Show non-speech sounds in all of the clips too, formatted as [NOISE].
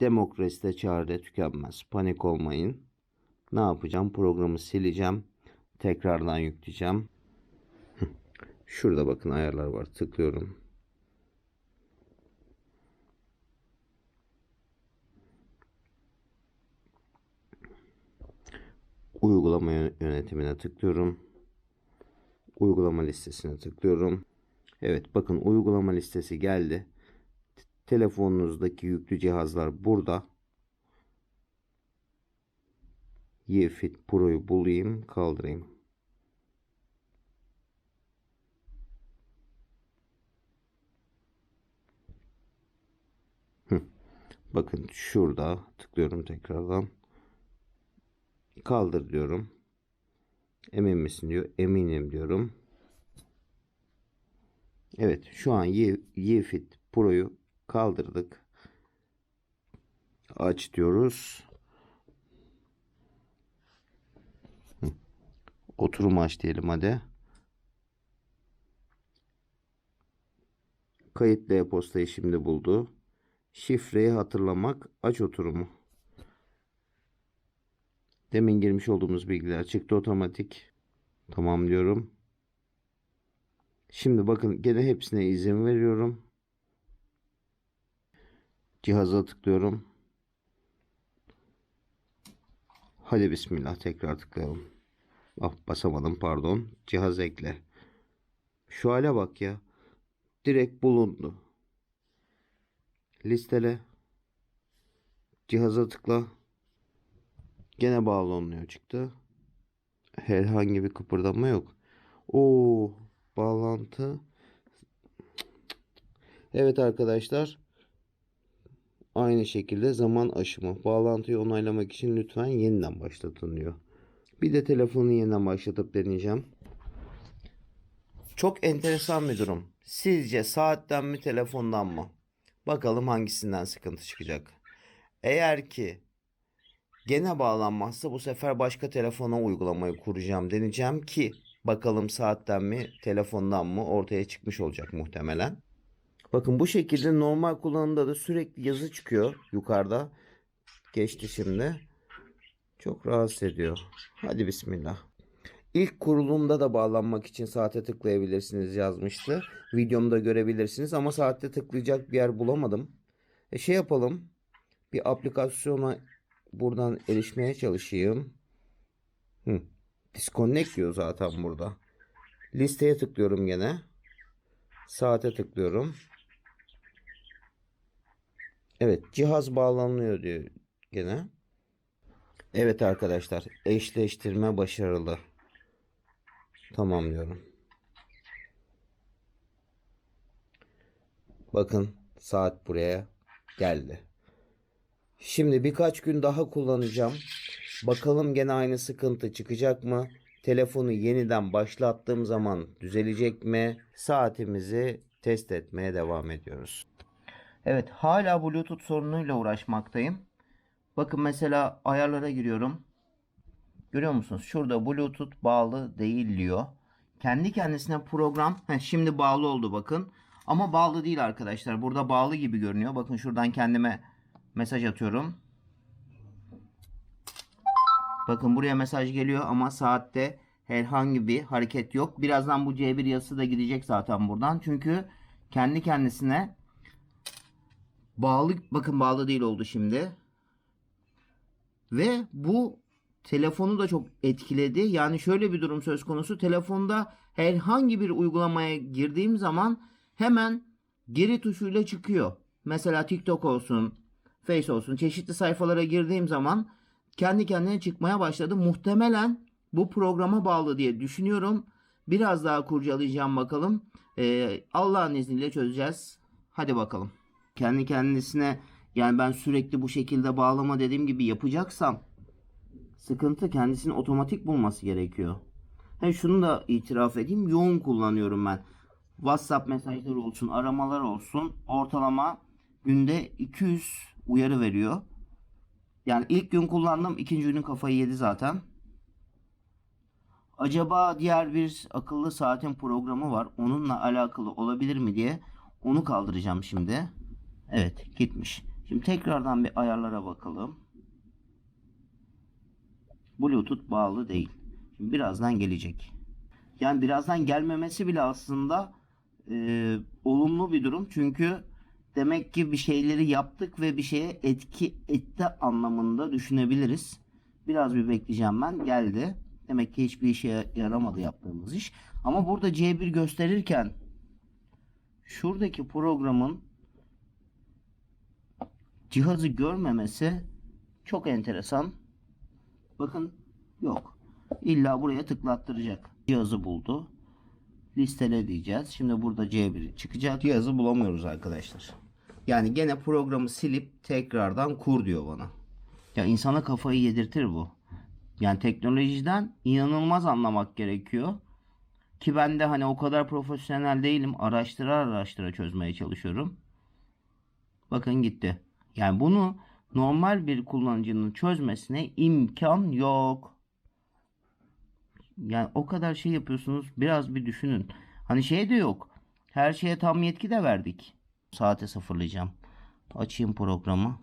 Demokraside çare tükenmez. Panik olmayın. Ne yapacağım? Programı sileceğim. Tekrardan yükleyeceğim. [LAUGHS] Şurada bakın ayarlar var. Tıklıyorum. Uygulama yö- yönetimine tıklıyorum. Uygulama listesine tıklıyorum. Evet bakın uygulama listesi geldi. Telefonunuzdaki yüklü cihazlar burada. Yefit Pro'yu bulayım, kaldırayım. Bakın şurada tıklıyorum tekrardan. Kaldır diyorum. Emin misin diyor. Eminim diyorum. Evet şu an Yefit Pro'yu kaldırdık. Aç diyoruz. Oturum aç diyelim hadi. Kayıtlı e-postayı şimdi buldu. Şifreyi hatırlamak aç oturumu. Demin girmiş olduğumuz bilgiler çıktı otomatik. Tamam diyorum. Şimdi bakın gene hepsine izin veriyorum. Cihaza tıklıyorum. Hadi bismillah tekrar tıklayalım. Ah basamadım pardon. Cihaz ekle. Şu hale bak ya. Direkt bulundu. Listele. Cihaza tıkla. Gene bağlanıyor çıktı. Herhangi bir kıpırdama yok. Oo, bağlantı. Evet arkadaşlar. Aynı şekilde zaman aşımı. Bağlantıyı onaylamak için lütfen yeniden başlatın diyor. Bir de telefonu yeniden başlatıp deneyeceğim. Çok enteresan bir durum. Sizce saatten mi telefondan mı? Bakalım hangisinden sıkıntı çıkacak. Eğer ki gene bağlanmazsa bu sefer başka telefona uygulamayı kuracağım deneyeceğim ki bakalım saatten mi telefondan mı ortaya çıkmış olacak muhtemelen. Bakın bu şekilde normal kullanımda da sürekli yazı çıkıyor yukarıda. Geçti şimdi. Çok rahatsız ediyor. Hadi bismillah. İlk kurulumda da bağlanmak için saate tıklayabilirsiniz yazmıştı. Videomda görebilirsiniz ama saatte tıklayacak bir yer bulamadım. E şey yapalım. Bir aplikasyona buradan erişmeye çalışayım. Hı. Disconnect diyor zaten burada. Listeye tıklıyorum gene. Saate tıklıyorum. Evet cihaz bağlanıyor diyor gene. Evet arkadaşlar eşleştirme başarılı. Tamam diyorum. Bakın saat buraya geldi. Şimdi birkaç gün daha kullanacağım. Bakalım gene aynı sıkıntı çıkacak mı? Telefonu yeniden başlattığım zaman düzelecek mi? Saatimizi test etmeye devam ediyoruz. Evet hala Bluetooth sorunuyla uğraşmaktayım. Bakın mesela ayarlara giriyorum. Görüyor musunuz? Şurada Bluetooth bağlı değil diyor. Kendi kendisine program heh, şimdi bağlı oldu bakın. Ama bağlı değil arkadaşlar. Burada bağlı gibi görünüyor. Bakın şuradan kendime mesaj atıyorum. Bakın buraya mesaj geliyor ama saatte herhangi bir hareket yok. Birazdan bu C1 yazısı da gidecek zaten buradan. Çünkü kendi kendisine bağlı bakın bağlı değil oldu şimdi. Ve bu telefonu da çok etkiledi. Yani şöyle bir durum söz konusu. Telefonda herhangi bir uygulamaya girdiğim zaman hemen geri tuşuyla çıkıyor. Mesela TikTok olsun, Face olsun çeşitli sayfalara girdiğim zaman kendi kendine çıkmaya başladı. Muhtemelen bu programa bağlı diye düşünüyorum. Biraz daha kurcalayacağım bakalım. Ee, Allah'ın izniyle çözeceğiz. Hadi bakalım. Kendi kendisine yani ben sürekli bu şekilde bağlama dediğim gibi yapacaksam sıkıntı kendisini otomatik bulması gerekiyor. Hem şunu da itiraf edeyim yoğun kullanıyorum ben. WhatsApp mesajları olsun, aramalar olsun ortalama günde 200 uyarı veriyor. Yani ilk gün kullandım, ikinci günün kafayı yedi zaten. Acaba diğer bir akıllı saatin programı var. Onunla alakalı olabilir mi diye onu kaldıracağım şimdi. Evet, gitmiş. Şimdi tekrardan bir ayarlara bakalım. Bluetooth bağlı değil. Şimdi birazdan gelecek. Yani birazdan gelmemesi bile aslında e, olumlu bir durum. Çünkü demek ki bir şeyleri yaptık ve bir şeye etki etti anlamında düşünebiliriz. Biraz bir bekleyeceğim ben. Geldi. Demek ki hiçbir işe yaramadı yaptığımız iş. Ama burada C1 gösterirken şuradaki programın cihazı görmemesi çok enteresan. Bakın yok. İlla buraya tıklattıracak. Cihazı buldu. Listele diyeceğiz. Şimdi burada C1 çıkacak. Cihazı bulamıyoruz arkadaşlar. Yani gene programı silip tekrardan kur diyor bana. Ya insana kafayı yedirtir bu. Yani teknolojiden inanılmaz anlamak gerekiyor. Ki ben de hani o kadar profesyonel değilim. Araştıra araştıra çözmeye çalışıyorum. Bakın gitti. Yani bunu normal bir kullanıcının çözmesine imkan yok. Yani o kadar şey yapıyorsunuz. Biraz bir düşünün. Hani şey de yok. Her şeye tam yetki de verdik. Saate sıfırlayacağım. Açayım programı.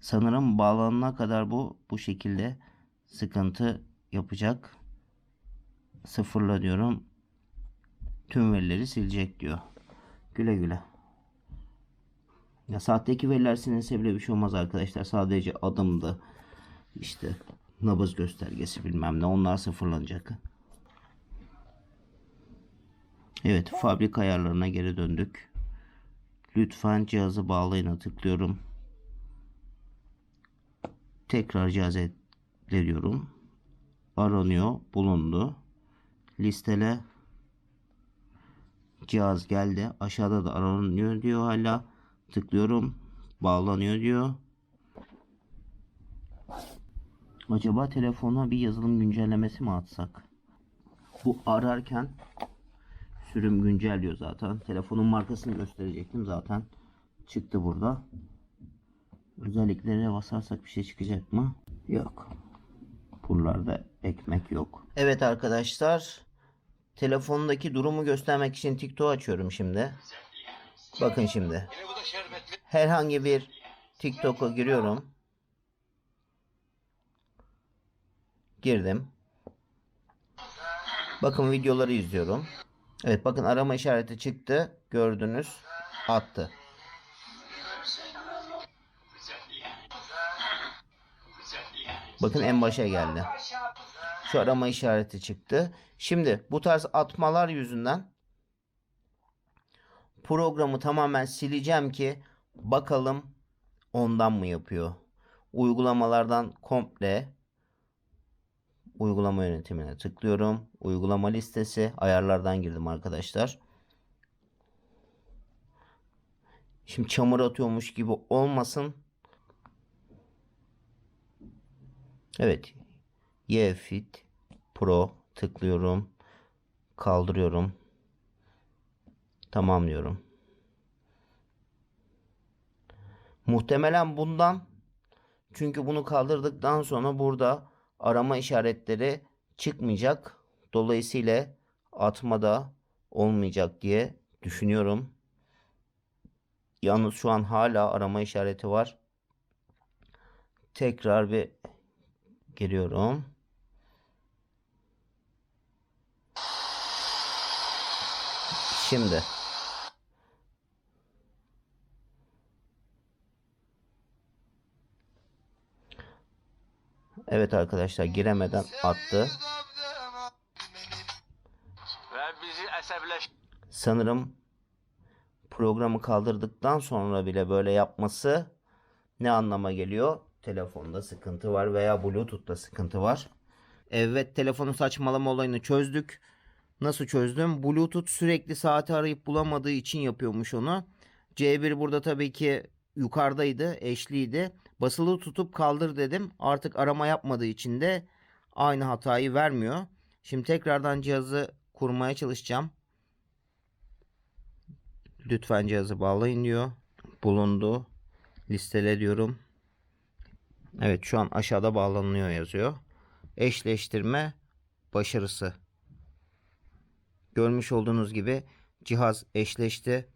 Sanırım bağlanana kadar bu bu şekilde sıkıntı yapacak. Sıfırla diyorum. Tüm verileri silecek diyor. Güle güle. Ya saatteki veriler silinse bile bir şey olmaz arkadaşlar. Sadece adımdı. işte nabız göstergesi bilmem ne. Onlar sıfırlanacak. Evet fabrika ayarlarına geri döndük. Lütfen cihazı bağlayına tıklıyorum. Tekrar cihaz ekle diyorum. Aranıyor. Bulundu. Listele cihaz geldi. Aşağıda da aranıyor diyor hala. Tıklıyorum. Bağlanıyor diyor. Acaba telefona bir yazılım güncellemesi mi atsak? Bu ararken sürüm güncelliyor zaten. Telefonun markasını gösterecektim zaten. Çıktı burada. Özelliklere basarsak bir şey çıkacak mı? Yok. Buralarda ekmek yok. Evet arkadaşlar. Telefondaki durumu göstermek için TikTok açıyorum şimdi. Bakın şimdi. Herhangi bir TikTok'a giriyorum. Girdim. Bakın videoları izliyorum. Evet bakın arama işareti çıktı. Gördünüz. Attı. Bakın en başa geldi. Şu arama işareti çıktı. Şimdi bu tarz atmalar yüzünden programı tamamen sileceğim ki bakalım ondan mı yapıyor. Uygulamalardan komple uygulama yönetimine tıklıyorum. Uygulama listesi ayarlardan girdim arkadaşlar. Şimdi çamur atıyormuş gibi olmasın. Evet. YFit Pro tıklıyorum. Kaldırıyorum. Tamam diyorum. Muhtemelen bundan çünkü bunu kaldırdıktan sonra burada arama işaretleri çıkmayacak. Dolayısıyla atmada olmayacak diye düşünüyorum. Yalnız şu an hala arama işareti var. Tekrar bir giriyorum. Şimdi Evet arkadaşlar giremeden attı. Sanırım programı kaldırdıktan sonra bile böyle yapması ne anlama geliyor? Telefonda sıkıntı var veya Bluetooth'ta sıkıntı var. Evet telefonu saçmalama olayını çözdük. Nasıl çözdüm? Bluetooth sürekli saati arayıp bulamadığı için yapıyormuş onu. C1 burada tabii ki yukarıdaydı, eşliydi. Basılı tutup kaldır dedim. Artık arama yapmadığı için de aynı hatayı vermiyor. Şimdi tekrardan cihazı kurmaya çalışacağım. Lütfen cihazı bağlayın diyor. Bulundu. Listele diyorum. Evet şu an aşağıda bağlanıyor yazıyor. Eşleştirme başarısı. Görmüş olduğunuz gibi cihaz eşleşti.